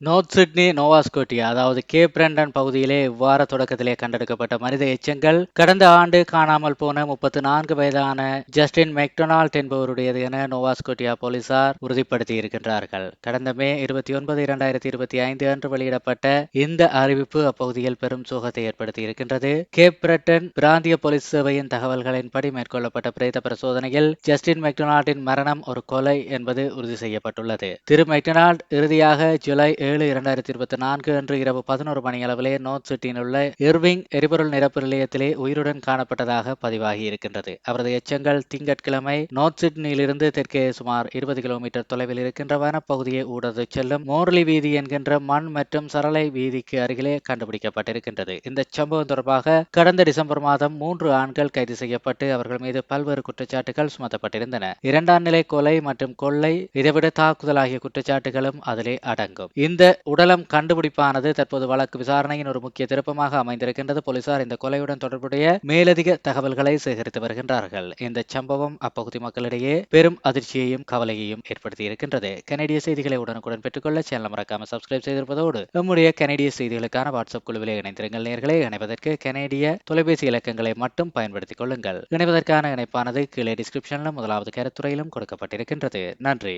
North Sydney நோவாஸ்கோட்டியா அதாவது gap Brendon பகுதியிலே இவ்வார தொடக்கத்திலே கண்டெடுக்கப்பட்ட மனித எச்சங்கள் கடந்த ஆண்டு காணாமல் போன முப்பத்தி நான்கு வயதான ஜஸ்டின் மெக்டொனால்ட் என்பவருடையது என நோவாஸ்கோட்டியா போலீசார் உறுதிப்படுத்தி இருக்கின்றார்கள் கடந்த மே இருபத்தி ஒன்பது இரண்டாயிரத்தி இருபத்தி ஐந்து அன்று வெளியிடப்பட்ட இந்த அறிவிப்பு அப்பகுதியில் பெரும் சோகத்தை ஏற்படுத்தி இருக்கின்றது கேப் பிரட்டன் பிராந்திய போலீஸ் சேவையின் தகவல்களின்படி மேற்கொள்ளப்பட்ட பிரேத பரிசோதனையில் ஜஸ்டின் மெக்டொனால்டின் மரணம் ஒரு கொலை என்பது உறுதி செய்யப்பட்டுள்ளது. திரு மெக்டொனால்ட் இறுதியாக ஜூலை ஏழு இரண்டாயிரத்தி இருபத்தி நான்கு அன்று இரவு பதினோரு மணி அளவிலே நோர்த் சிட்டியில் உள்ள இர்விங் எரிபொருள் நிரப்பு நிலையத்திலே உயிருடன் காணப்பட்டதாக பதிவாகி இருக்கின்றது. அவரது எச்சங்கள் திங்கட்கிழமை நோர்த் சிட்னியிலிருந்து தெற்கே சுமார் இருபது கிலோமீட்டர் தொலைவில் இருக்கின்ற வனப்பகுதியை ஊடது செல்லும் மோர்லி வீதி என்கின்ற மண் மற்றும் சரளை வீதிக்கு அருகிலே கண்டுபிடிக்கப்பட்டிருக்கின்றது. இந்த சம்பவம் தொடர்பாக கடந்த டிசம்பர் மாதம் மூன்று ஆண்கள் கைது செய்யப்பட்டு அவர்கள் மீது பல்வேறு குற்றச்சாட்டுகள் சுமத்தப்பட்டிருந்தன. இரண்டாம் நிலை கொலை மற்றும் கொள்ளை இதைவிட தாக்குதல் ஆகிய குற்றச்சாட்டுகளும் அதிலே அடங்கும். இந்த இந்த உடலம் கண்டுபிடிப்பானது தற்போது வழக்கு விசாரணையின் ஒரு முக்கிய திருப்பமாக அமைந்திருக்கின்றது. போலீசார் இந்த கொலையுடன் தொடர்புடைய மேலதிக தகவல்களை சேகரித்து வருகின்றார்கள். இந்த சம்பவம் அப்பகுதி மக்களிடையே பெரும் அதிர்ச்சியையும் கவலையையும் ஏற்படுத்தி இருக்கின்றது கனடிய செய்திகளை உடனுக்குடன் பெற்றுக்கொள்ள சேனல் மறக்காம சப்ஸ்கிரைப் செய்திருப்பதோடு நம்முடைய கனடிய செய்திகளுக்கான வாட்ஸ்அப் குழுவிலே இணைந்திருங்கள் நேர்களை. இணைப்பதற்கு கனடிய தொலைபேசி இலக்கங்களை மட்டும் பயன்படுத்திக் கொள்ளுங்கள். இணைவதற்கான இணைப்பானது கீழே டிஸ்கிரிப்ஷனிலும் முதலாவது கருத்துறையிலும் கொடுக்கப்பட்டிருக்கின்றது. நன்றி.